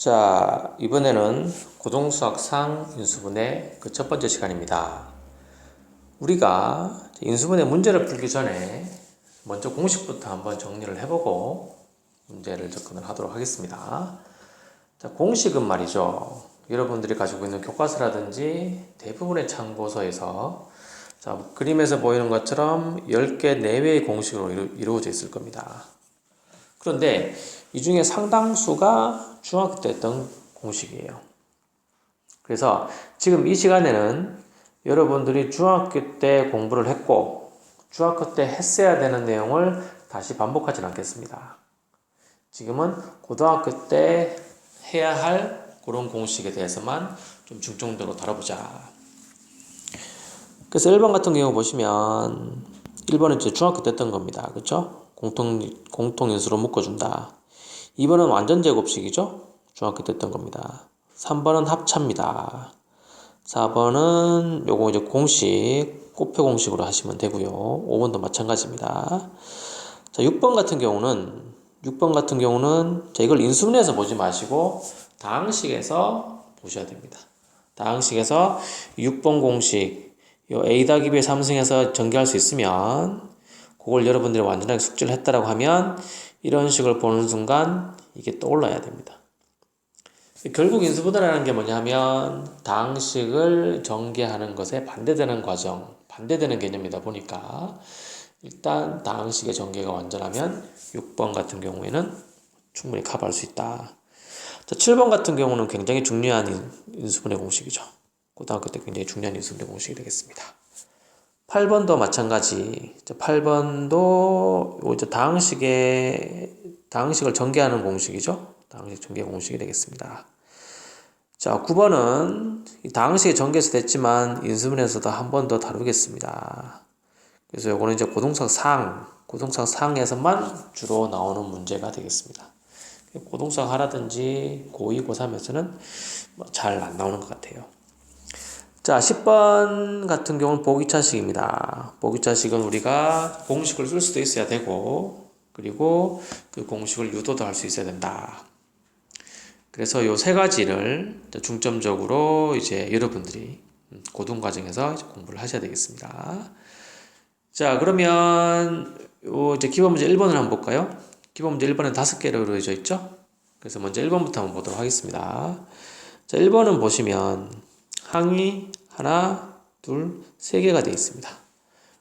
자, 이번에는 고등수학상 인수분해 그첫 번째 시간입니다. 우리가 인수분해 문제를 풀기 전에 먼저 공식부터 한번 정리를 해보고 문제를 접근을 하도록 하겠습니다. 자, 공식은 말이죠. 여러분들이 가지고 있는 교과서라든지 대부분의 참고서에서 자, 그림에서 보이는 것처럼 10개 내외의 공식으로 이루, 이루어져 있을 겁니다. 그런데 이 중에 상당수가 중학교 때 했던 공식이에요. 그래서 지금 이 시간에는 여러분들이 중학교 때 공부를 했고 중학교 때 했어야 되는 내용을 다시 반복하진 않겠습니다. 지금은 고등학교 때 해야 할 그런 공식에 대해서만 좀 중점적으로 다뤄보자. 그래서 1번 같은 경우 보시면 1번은 이제 중학교 때 했던 겁니다. 그렇죠? 공통 공통인수로 묶어준다. 2번은 완전 제곱식이죠? 중학교 때 했던 겁니다. 3번은 합차입니다. 4번은 요거 이제 공식, 곱표 공식으로 하시면 되고요. 5번도 마찬가지입니다. 자, 6번 같은 경우는 6번 같은 경우는 자, 이걸 인수분해에서 보지 마시고 다항식에서 보셔야 됩니다. 다항식에서 6번 공식 요 a 더하기 b의 3승에서 전개할 수 있으면 그걸 여러분들이 완전하게 숙지를 했다라고 하면 이런 식을 보는 순간 이게 떠올라야 됩니다. 결국 인수분해라는 게 뭐냐면 다항식을 전개하는 것에 반대되는 과정, 반대되는 개념이다 보니까 일단 다항식의 전개가 완전하면 6번 같은 경우에는 충분히 커버할 수 있다. 자, 7번 같은 경우는 굉장히 중요한 인수분해 공식이죠. 고등학교 때 굉장히 중요한 인수분해 공식이 되겠습니다. 8번도 마찬가지. 8번도 이제 다항식의 다항식을 전개하는 공식이죠. 다항식 전개 공식이 되겠습니다. 자, 9번은 다항식의 전개에서 됐지만 인수분해에서도 한 번 더 다루겠습니다. 그래서 요거는 이제 고동sak 상, 고동sak 상에서만 주로 나오는 문제가 되겠습니다. 고동sak 하라든지 고2, 고3에서는 뭐 잘 안 나오는 것 같아요. 자, 10번 같은 경우는 보기차식입니다. 보기차식은 우리가 공식을 쓸 수도 있어야 되고, 그리고 그 공식을 유도도 할 수 있어야 된다. 그래서 요 세 가지를 중점적으로 이제 여러분들이 고등 과정에서 공부를 하셔야 되겠습니다. 자, 그러면 요 이제 기본 문제 1번을 한번 볼까요? 기본 문제 1번은 다섯 개로 이루어져 있죠? 그래서 먼저 1번부터 한번 보도록 하겠습니다. 자, 1번은 보시면 항이 하나, 둘, 세 개가 되어 있습니다.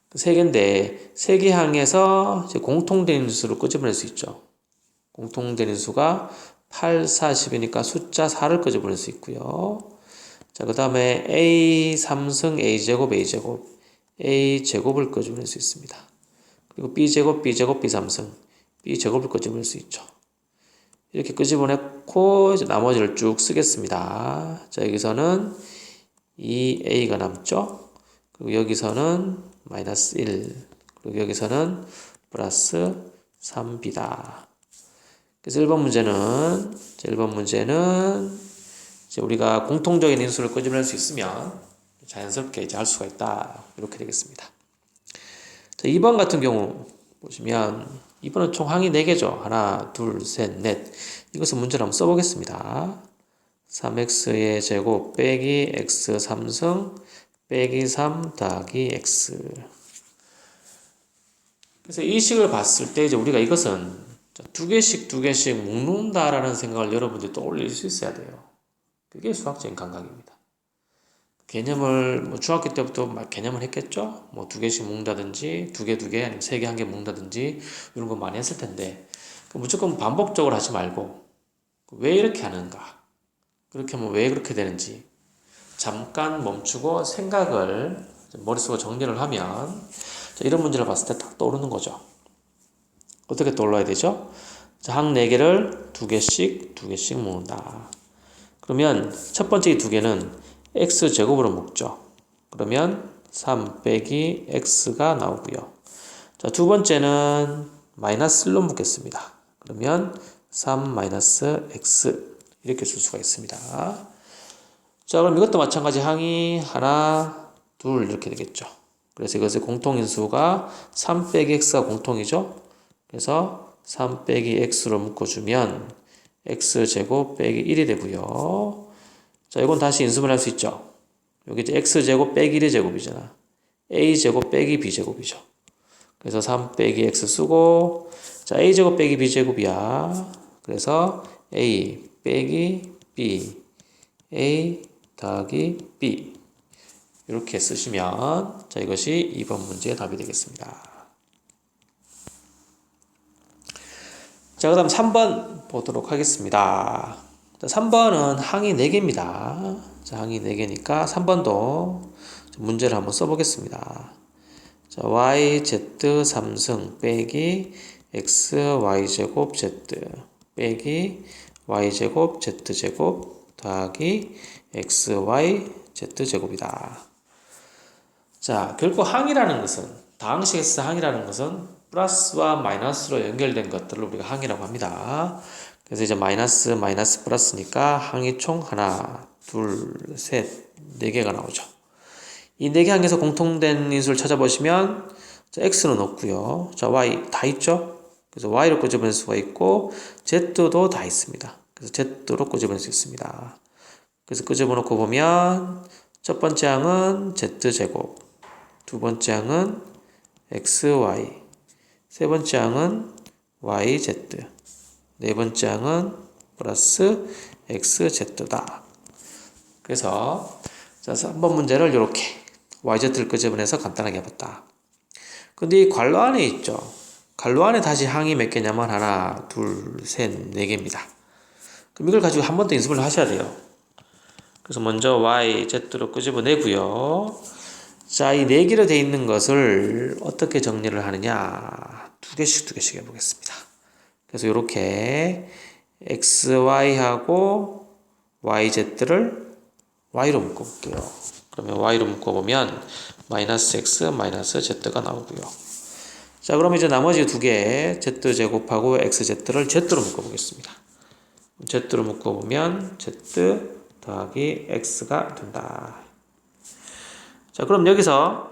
그세 개인데 세 개 항에서 공통된 인수로 끄집어낼 수 있죠. 공통된 인수가 8, 4, 10이니까 숫자 4를 끄집어낼 수 있고요. 자, 그 다음에 a 3승 a제곱 a제곱 a제곱을 끄집어낼 수 있습니다. 그리고 b제곱 b제곱 b3승 b제곱을 끄집어낼 수 있죠. 이렇게 끄집어냈고 이제 나머지를 쭉 쓰겠습니다. 자, 여기서는 2a가 남죠. 그리고 여기서는 마이너스 1. 그리고 여기서는 플러스 3b다. 그래서 1번 문제는 1번 문제는 이제 우리가 공통적인 인수를 끄집어낼 수 있으면 자연스럽게 이제 할 수가 있다. 이렇게 되겠습니다. 자, 2번 같은 경우 보시면 2번은 총 항이 4개죠. 하나, 둘, 셋, 넷. 이것을 문제를 한번 써보겠습니다. 3x의 제곱 빼기 x 3승 빼기 3 더하기 x 그래서 이 식을 봤을 때 이제 우리가 이것은 두 개씩 두 개씩 묶는다라는 생각을 여러분들이 떠올릴 수 있어야 돼요. 그게 수학적인 감각입니다. 개념을 뭐 중학교 때부터 막 개념을 했겠죠. 뭐 두 개씩 묶는다든지 두 개 두 개 아니면 세 개 한 개 묶는다든지 이런 거 많이 했을 텐데 무조건 반복적으로 하지 말고 왜 이렇게 하는가? 그렇게 하면 왜 그렇게 되는지 잠깐 멈추고 생각을 머릿속에 정리를 하면 이런 문제를 봤을 때 딱 떠오르는 거죠. 어떻게 떠올라야 되죠? 자, 항 4개를 2개씩, 2개씩 모은다. 그러면 첫 번째 이두 개는 x제곱으로 묶죠. 그러면 3 빼기 x가 나오고요. 자, 두 번째는 마이너스 1로 묶겠습니다. 그러면 3 마이너스 x 이렇게 쓸 수가 있습니다. 자, 그럼 이것도 마찬가지 항이 하나, 둘 이렇게 되겠죠. 그래서 이것의 공통인수가 3 빼기 x가 공통이죠. 그래서 3 빼기 x로 묶어주면 x제곱 빼기 1이 되고요. 자, 이건 다시 인수분할 수 있죠. 여기 이제 x제곱 빼기 1의 제곱이잖아. a제곱 빼기 b제곱이죠. 그래서 3 빼기 x 쓰고 자 a제곱 빼기 b제곱이야. 그래서 a 빼기 b a 더하기 b 이렇게 쓰시면 자 이것이 2번 문제의 답이 되겠습니다. 자, 그 다음 3번 보도록 하겠습니다. 자, 3번은 항이 4개입니다. 자, 항이 4개니까 3번도 문제를 한번 써보겠습니다. 자, y, z 3승 빼기 x, y 제곱 z 빼기 y 제곱 z 제곱 더하기 x, y, z 제곱이다. 자, 결국 항이라는 것은 다항식에서 항이라는 것은 플러스와 마이너스로 연결된 것들을 우리가 항이라고 합니다. 그래서 이제 마이너스 마이너스 플러스니까 항이 총 하나, 둘, 셋, 네 개가 나오죠. 이 네 개 항에서 공통된 인수를 찾아보시면 자, x는 없고요. 자, y 다 있죠. 그래서 y로 끄집어낼 수가 있고 z도 다 있습니다. 그래서 z로 끄집어낼 수 있습니다. 그래서 끄집어 놓고 보면 첫 번째 항은 z제곱, 두 번째 항은 xy, 세 번째 항은 yz, 네 번째 항은 플러스 xz다. 그래서 자, 3번 문제를 이렇게 yz를 끄집어내서 간단하게 해봤다. 근데 이 괄호 안에 있죠. 괄호 안에 다시 항이 몇 개냐면 하나, 둘, 셋, 네 개입니다. 그럼 이걸 가지고 한 번 더 연습을 하셔야 돼요. 그래서 먼저 y, z로 끄집어내고요. 자, 이 네 개로 되어 있는 것을 어떻게 정리를 하느냐. 두 개씩 두 개씩 해보겠습니다. 그래서 이렇게 xy하고 yz를 y로 묶어볼게요. 그러면 y로 묶어보면 마이너스 x 마이너스 z가 나오고요. 자, 그럼 이제 나머지 두 개, z 제곱하고 xz를 z로 묶어보겠습니다. z로 묶어보면 z 더하기 x가 된다. 자, 그럼 여기서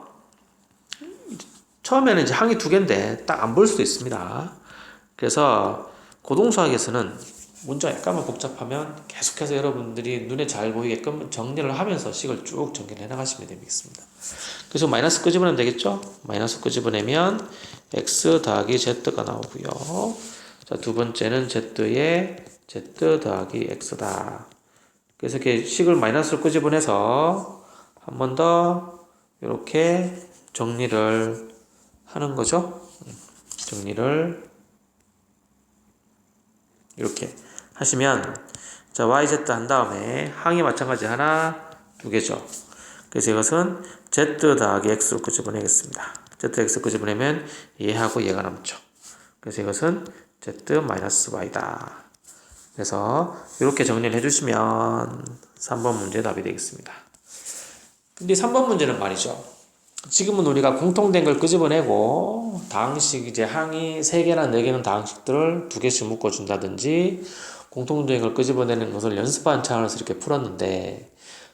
처음에는 이제 항이 두 개인데 딱 안 볼 수도 있습니다. 그래서 고동수학에서는 문제가 약간만 복잡하면 계속해서 여러분들이 눈에 잘 보이게끔 정리를 하면서 식을 쭉 정리를 해 나가시면 되겠습니다. 그래서 마이너스 끄집어내면 되겠죠? 마이너스 끄집어내면 x 더하기 z가 나오고요. 자, 두 번째는 z의 z 더하기 x다. 그래서 이렇게 식을 마이너스로 끄집어내서 한 번 더 이렇게 정리를 하는 거죠. 정리를 이렇게 하시면 자 yz 한 다음에 항이 마찬가지 하나 두 개죠. 그래서 이것은 z 더하기 x로 끄집어내겠습니다. Z x 끄집어내면 얘하고 얘가 남죠. 그래서 이것은 z 마이너스 y다. 그래서 이렇게 정리를 해주시면 3번 문제 답이 되겠습니다. 근데 3번 문제는 말이죠. 지금은 우리가 공통된 걸 끄집어내고 다항식 이제 항이 3개나 4개는 다항식들을 2개씩 묶어준다든지 공통된 걸 끄집어내는 것을 연습한 차원에서 이렇게 풀었는데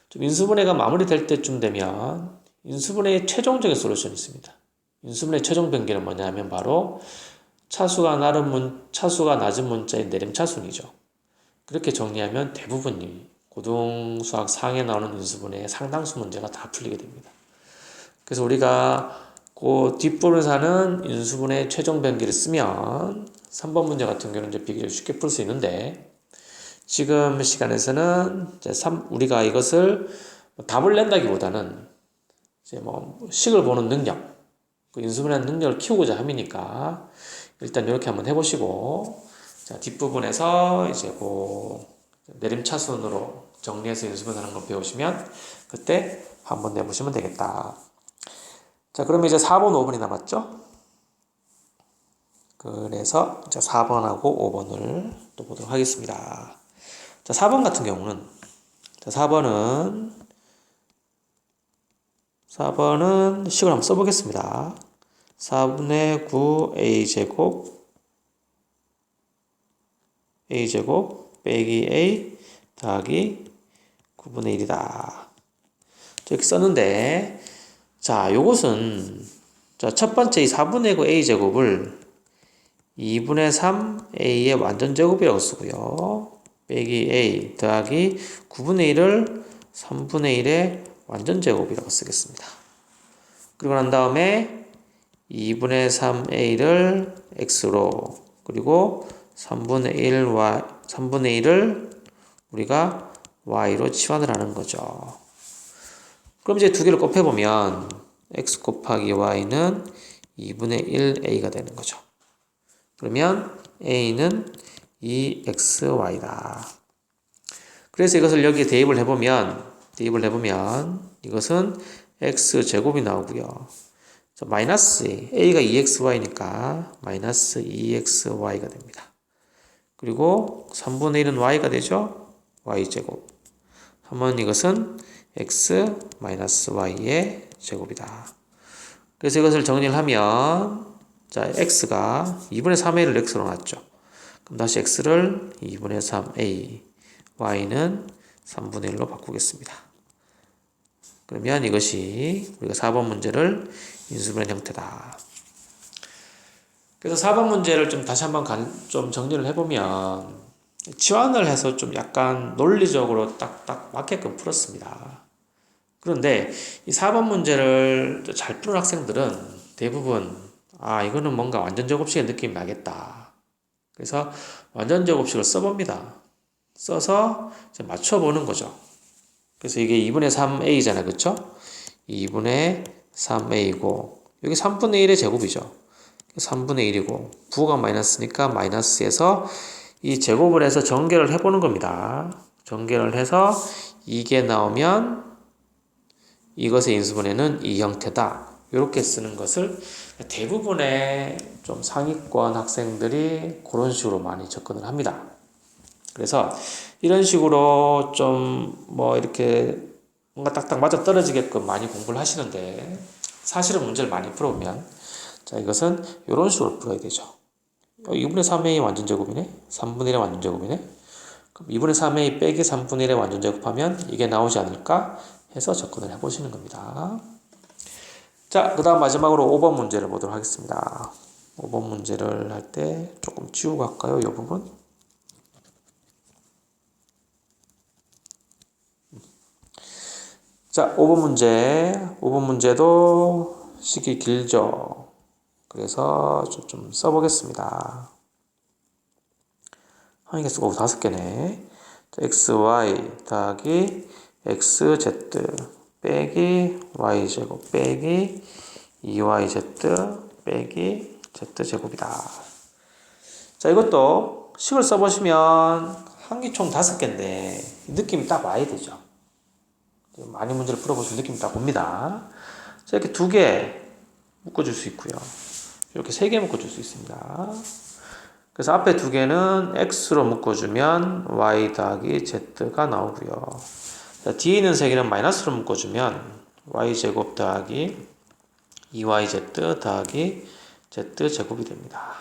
좀 인수분해가 마무리될 때쯤 되면 인수분해의 최종적인 솔루션이 있습니다. 인수분해 최종 변기는 뭐냐면 바로 차수가 낮은 문 차수가 낮은 문자의 내림차순이죠. 그렇게 정리하면 대부분이 고등수학 상에 나오는 인수분해의 상당수 문제가 다 풀리게 됩니다. 그래서 우리가 그 뒷부분을 사는 인수분해 최종 변기를 쓰면 3번 문제 같은 경우는 이제 비교적 쉽게 풀 수 있는데 지금 시간에서는 이제 3, 우리가 이것을 답을 낸다기보다는 이제 뭐 식을 보는 능력, 그 인수분해 능력을 키우고자 함이니까 일단 이렇게 한번 해보시고 자 뒷부분에서 이제 그 내림차순으로 정리해서 인수분해하는 걸 배우시면 그때 한번 내보시면 되겠다. 자, 그러면 이제 4번, 5번이 남았죠? 그래서 이제 4번하고 5번을 또 보도록 하겠습니다. 자, 4번 같은 경우는 자, 4번은 4번은 식을 한번 써보겠습니다. 4분의 9 a제곱 a제곱 빼기 a 더하기 9분의 1이다. 이렇게 썼는데 자, 요것은 자, 첫 번째 이 4분의 9 a 제곱을 2분의 3 a의 완전 제곱이라고 쓰고요. 빼기 a 더하기 9분의 1을 3분의 1의 완전 제곱이라고 쓰겠습니다. 그리고 난 다음에 2분의 3a를 x로 그리고 3분의 1 y 3분의 1을 우리가 y로 치환을 하는 거죠. 그럼 이제 두 개를 곱해 보면 x 곱하기 y는 2분의 1a가 되는 거죠. 그러면 a는 2xy다. 그래서 이것을 여기에 대입을 해보면 대입을 해보면 이것은 x 제곱이 나오고요. 자, 마이너스 a가 2xy니까 마이너스 2xy가 됩니다. 그리고 3분의 1은 y가 되죠. y제곱. 하면 이것은 x 마이너스 y의 제곱이다. 그래서 이것을 정리를 하면 자 x가 2분의 3a를 x로 놨죠. 그럼 다시 x를 2분의 3a, y는 3분의 1로 바꾸겠습니다. 그러면 이것이 우리가 4번 문제를 인수분해 형태다. 그래서 4번 문제를 좀 다시 한번 간, 좀 정리를 해보면 치환을 해서 좀 약간 논리적으로 딱딱 맞게끔 풀었습니다. 그런데 이 4번 문제를 잘 푸는 학생들은 대부분 아 이거는 뭔가 완전 제곱식의 느낌이 나겠다. 그래서 완전 제곱식을 써봅니다. 써서 맞춰보는 거죠. 그래서 이게 2분의 3a잖아요. 그쵸? 2분의 3a고 여기 3분의 1의 제곱이죠. 3분의 1이고 부호가 마이너스니까 마이너스에서 이 제곱을 해서 전개를 해보는 겁니다. 전개를 해서 이게 나오면 이것의 인수분해는 이 형태다. 이렇게 쓰는 것을 대부분의 좀 상위권 학생들이 그런 식으로 많이 접근을 합니다. 그래서 이런 식으로 좀 뭐 이렇게 뭔가 딱딱 맞아 떨어지게끔 많이 공부를 하시는데 사실은 문제를 많이 풀어보면 자 이것은 이런 식으로 풀어야 되죠. 2분의 3a 완전 제곱이네. 3분의 1의 완전 제곱이네. 그럼 2분의 3a 빼기 3분의 1의 완전 제곱하면 이게 나오지 않을까 해서 접근을 해보시는 겁니다. 자, 그 다음 마지막으로 5번 문제를 보도록 하겠습니다. 5번 문제를 할 때 조금 지우고 할까요? 이 부분? 자, 5번 문제. 5번 문제도 식이 길죠. 그래서 좀 써보겠습니다. 항의 개수가 다섯 개네. x, y 더하기 xz 빼기 y제곱 빼기 2yz 빼기 z제곱이다. 자, 이것도 식을 써보시면 한기 총 다섯 개인데 느낌이 딱 와야 되죠. 많이 문제를 풀어보시면 느낌이 딱 옵니다. 자, 이렇게 두 개 묶어줄 수 있고요. 이렇게 세 개 묶어줄 수 있습니다. 그래서 앞에 두 개는 x로 묶어주면 y 더하기 z가 나오고요. 자, 뒤에 있는 세 개는 마이너스로 묶어주면 y제곱 더하기 2yz 더하기 z제곱이 됩니다.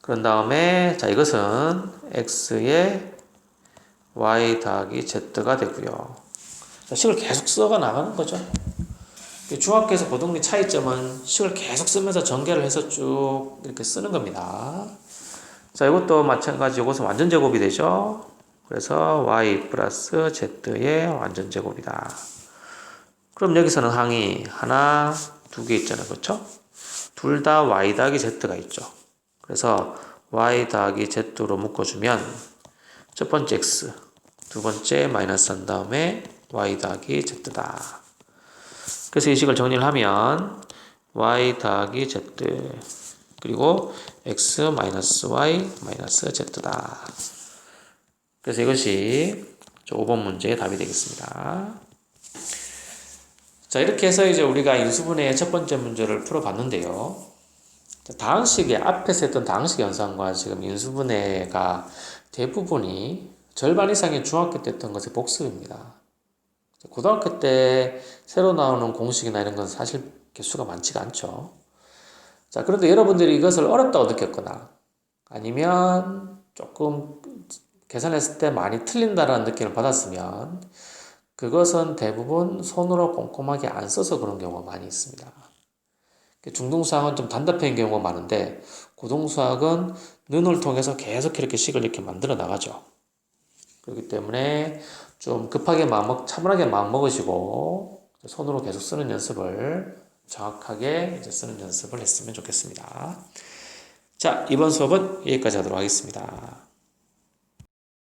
그런 다음에 자 이것은 x의 y 더하기 z가 되고요. 자, 식을 계속 써가 나가는 거죠. 중학교에서 고등리 차이점은 식을 계속 쓰면서 전개를 해서 쭉 이렇게 쓰는 겁니다. 자, 이것도 마찬가지 이것은 완전 제곱이 되죠. 그래서 y 플러스 z의 완전 제곱이다. 그럼 여기서는 항이 하나, 두 개 있잖아요. 그렇죠? 둘 다 y 더하기 z가 있죠. 그래서 y 더하기 z로 묶어주면 첫 번째 x, 두 번째 마이너스 한 다음에 y 더하기 z다. 그래서 이 식을 정리를 하면 y 더하기 z 그리고 x 마이너스 y 마이너스 z다. 그래서 이것이 5번 문제의 답이 되겠습니다. 자, 이렇게 해서 이제 우리가 인수분해의 첫 번째 문제를 풀어봤는데요. 다항식의 앞에서 했던 다항식 현상과 지금 인수분해가 대부분이 절반 이상의 중학교 때 했던 것의 복습입니다. 고등학교 때 새로 나오는 공식이나 이런 건 사실 개수가 많지가 않죠. 자, 그런데 여러분들이 이것을 어렵다고 느꼈거나 아니면 조금 계산했을 때 많이 틀린다라는 느낌을 받았으면 그것은 대부분 손으로 꼼꼼하게 안 써서 그런 경우가 많이 있습니다. 중등수학은 좀 단답형인 경우가 많은데 고등수학은 눈을 통해서 계속 이렇게 식을 이렇게 만들어 나가죠. 그렇기 때문에 좀 급하게 마음 먹, 차분하게 마음 먹으시고 손으로 계속 쓰는 연습을 정확하게 이제 쓰는 연습을 했으면 좋겠습니다. 자, 이번 수업은 여기까지 하도록 하겠습니다.